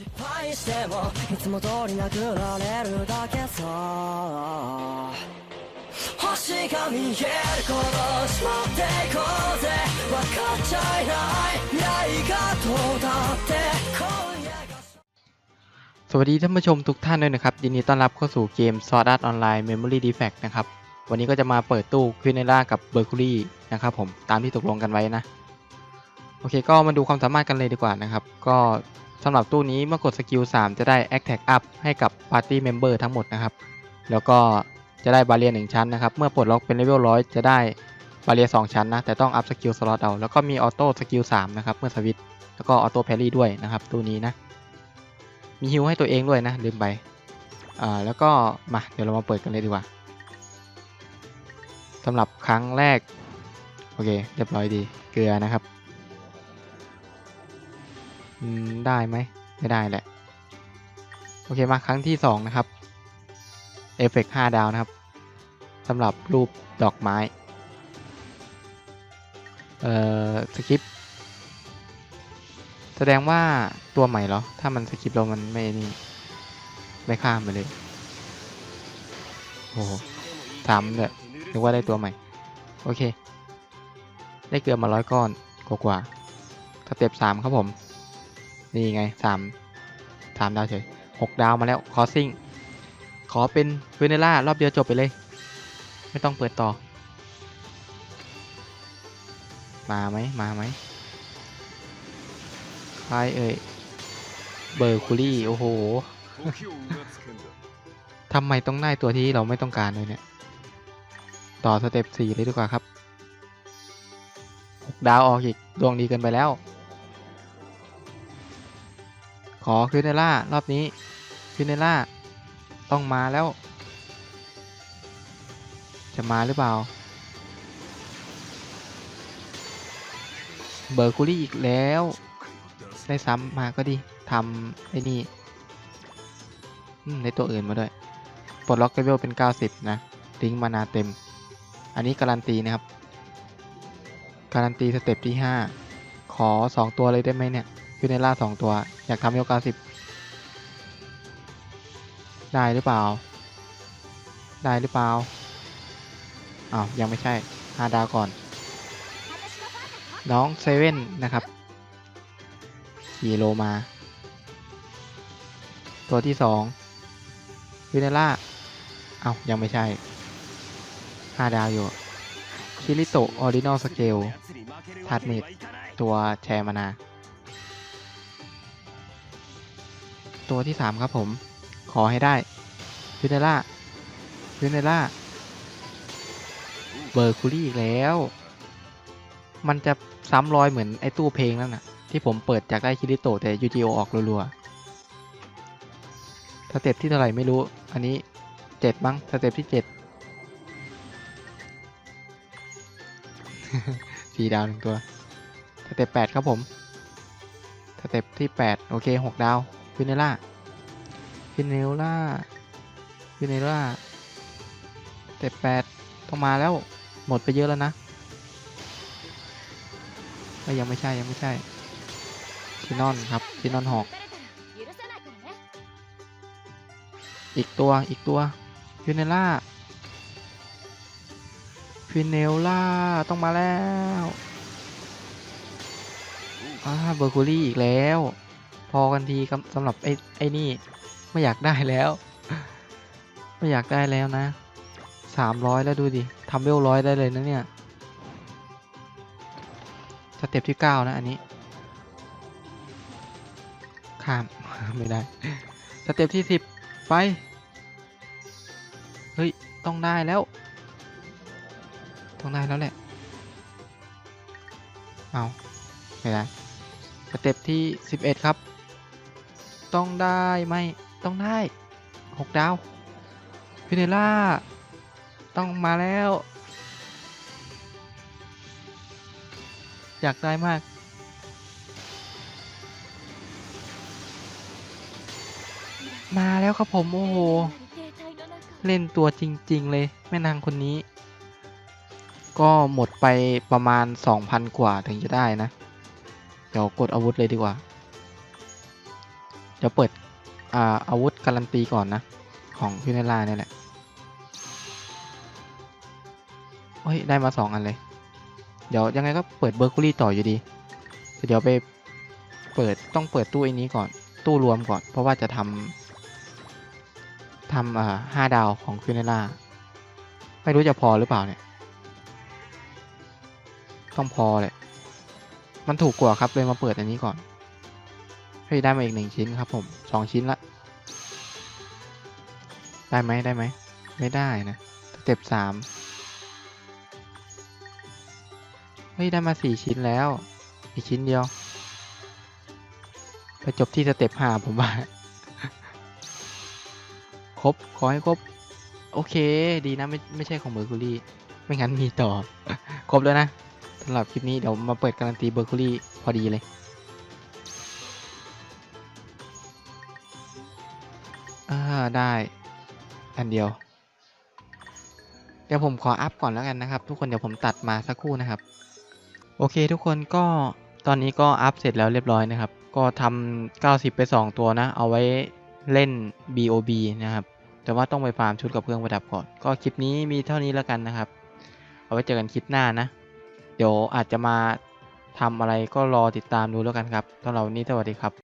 失敗してもいつも通り殴られるだけさ星が見える殺し持っていこうぜ分かっちゃいない未来がどうだって今夜が สวัสดีท่านผู้ชมทุกท่านด้วยนะครับ ยินดีต้อนรับเข้าสู่เกม Sword Art Online Memory Defect นะครับ วันนี้ก็จะมาเปิดตู้ควินเนล่ากับเบอร์คูรี่นะครับผมตามที่ตกลงกันไว้นะ โอเคก็มาดูความสามารถกันเลยดีกว่านะครับ ก็ สำหรับตู้นี้เมื่อกดสกิล3จะได้ Attack Up ให้กับ Party Member ทั้งหมดนะครับ แล้วก็จะได้บาเรียหนึ่งชั้นนะครับ เมื่อปลดล็อกเป็นเลเวลร้อยจะได้บาเรียสองชั้นนะ แต่ต้องอัพสกิลสล็อตเอา แล้วก็มีออโต้สกิล3นะครับ เมื่อสวิตช์แล้วก็ออโต้แพรี่ด้วยนะครับตู้นี้นะ มีฮิวให้ตัวเองด้วยนะ ลืมไป อ่า แล้วก็มา เดี๋ยวเรามาเปิดกันเลยดีกว่าสำหรับครั้งแรก โอเค เรียบร้อยดี เกลือนะครับ ได้ไหมไม่ได้แหละ โอเคมาครั้งที่2นะครับ เอฟเฟกต์5ดาวนะครับสำหรับรูปดอกไม้ เอ่อสคริปต์แสดงว่าตัวใหม่เหรอ ถ้ามันสกิปเรามันไม่นี่ ไม่ข้ามไปเลย โอ้โหสามเลยนึกว่าได้ตัวใหม่ โอเค ได้เกลือมาร้อยก้อนกว่ากว่าสเต็ปสามครับผม นี่ไงสามสามดาวเฉยหกดาวมาแล้วคอสซิ่งขอเป็นเวเนล่ารอบเดียวจบไปเลย ไม่ต้องเปิดต่อ มาไหมมาไหมใครเอ่ยเบอร์คูรี่โอ้โหทำไมต้องได้ตัวที่เราไม่ต้องการเลยเนี่ย ต่อสเต็ปสี่เลยดีกว่าครับหกดาวออกอีก ดวงดีเกินไปแล้ว ขอคิวเนล่ารอบนี้คิวเนล่าต้องมาแล้ว จะมาหรือเปล่า เบอร์คูรี่อีกแล้ว ได้ซ้ำมาก็ดีทำไอ้นี่อืมได้ตัวอื่นมาด้วย ปลดล็อกเลเวลเป็น 90 นะลิงมานาเต็ม อันนี้การันตีนะครับ การันตีสเต็ปที่ 5 ขอ 2 ตัวเลยได้ไหมเนี่ย ยูเนล่า2ตัว อยากทำเวล90ได้หรือเปล่า ได้หรือเปล่าอ้าวยังไม่ใช่5ดาวก่อน น้องเซเว่นนะครับขี่โลมา ตัวที่สองวิเนล่าอา้าวยังไม่ใช่5ดาวอยู่คิริโตออริจินอลสเกลทัดเมดตัวแชร์มานา ตัวที่3ครับผม ขอให้ได้วิเนล่าวิเนล่าเบอร์คูรี่อีกแล้ว มันจะซ้ำรอยเหมือนไอ้ตู้เพลงนั่นน่ะ ที่ผมเปิดจากได้คิริโตแต่ยูจิโอออกรัวๆสเต็ปที่เท่าไหร่ไม่รู้ อันนี้เจ็ดมั้งสเต็ปที่เจ็ดสี่ดาวหนึ่งตัวสเต็ปแปดครับผมสเต็ปที่แปดโอเคหกดาว ฟินเนล่าฟินเนล่าฟินเนล่าเต็ปแปดต้องมาแล้วหมดไปเยอะแล้วนะเอ้ยยังไม่ใช่ยังไม่ใช่ชินอนครับชินอนหอก อีกตัวอีกตัวฟินเนล่าฟินเนล่าต้องมาแล้วอ่าเบอร์คูรี่อีกแล้ว พอกันทีสำหรับไอ้ไอ้นี่ ไม่อยากได้แล้ว ไม่อยากได้แล้วนะสามร้อยแล้วดูดิทำเวลร้อยได้เลยนะเนี่ยสเต็ปที่เก้านะอันนี้ ข้าม ไม่ได้สเต็ปที่สิบไป เฮ้ย ต้องได้แล้ว ต้องได้แล้วแหละ เอาไม่ได้สเต็ปที่สิบเอ็ดครับ ต้องได้ไหมต้องได้หกดาวพิเนล่า ต้องมาแล้ว อยากได้มาก มาแล้วครับผม โอ้โห เล่นตัวจริง ๆ เลย แม่นางคนนี้ ก็หมดไปประมาณ 2,000 กว่าถึงจะได้นะ เดี๋ยวกดอาวุธเลยดีกว่า เดี๋ยวเปิดอาอาวุธการันตีก่อนนะ ของพิเนล่าเนี่ยแหละเฮ้ย ได้มาสองอันเลย เดี๋ยวยังไงก็เปิดเบอร์คูรี่ต่ออยู่ดี เดี๋ยวไปเปิดต้องเปิดตู้ไอ้นี้ก่อน ตู้รวมก่อน เพราะว่าจะทำทำอ่าห้าดาวของฟิเนล่า ไม่รู้จะพอหรือเปล่าเนี่ย ต้องพอแหละ มันถูกกว่าครับเลยมาเปิดอันนี้ก่อน ฮ้ยได้มาอีกหนึ่งชิ้นครับผมสองชิ้นละ ได้ไหมได้ไหม ไม่ได้นะสเต็ปสามเฮ้ยได้มาสี่ชิ้นแล้ว อีกชิ้นเดียว ไปจบที่สเต็ปห้าผมว่า ครบ ขอให้ครบ โอเค ดีนะ ไม่ไม่ใช่ของเบอร์คูรี่ ไม่งั้นมีต่อ ครบแล้วนะสำหรับคลิปนี้เดี๋ยวมาเปิดการันตีเบอร์คูรี่พอดีเลย อ่าได้ อันเดียว เดี๋ยวผมขออัพก่อนแล้วกันนะครับ ทุกคนเดี๋ยวผมตัดมาสักครู่นะครับ โอเคทุกคนก็ตอนนี้ก็อัพเสร็จแล้วเรียบร้อยนะครับ ก็ทำ90 ไป 2 ตัวนะ เอาไว้เล่น BOB นะครับ แต่ว่าต้องไปฟาร์มชุดกับเครื่องประดับก่อน ก็คลิปนี้มีเท่านี้แล้วกันนะครับ เอาไว้เจอกันคลิปหน้านะ เดี๋ยวอาจจะมาทำอะไรก็รอติดตามดูแล้วกันครับสำหรับวันนี้สวัสดีครับ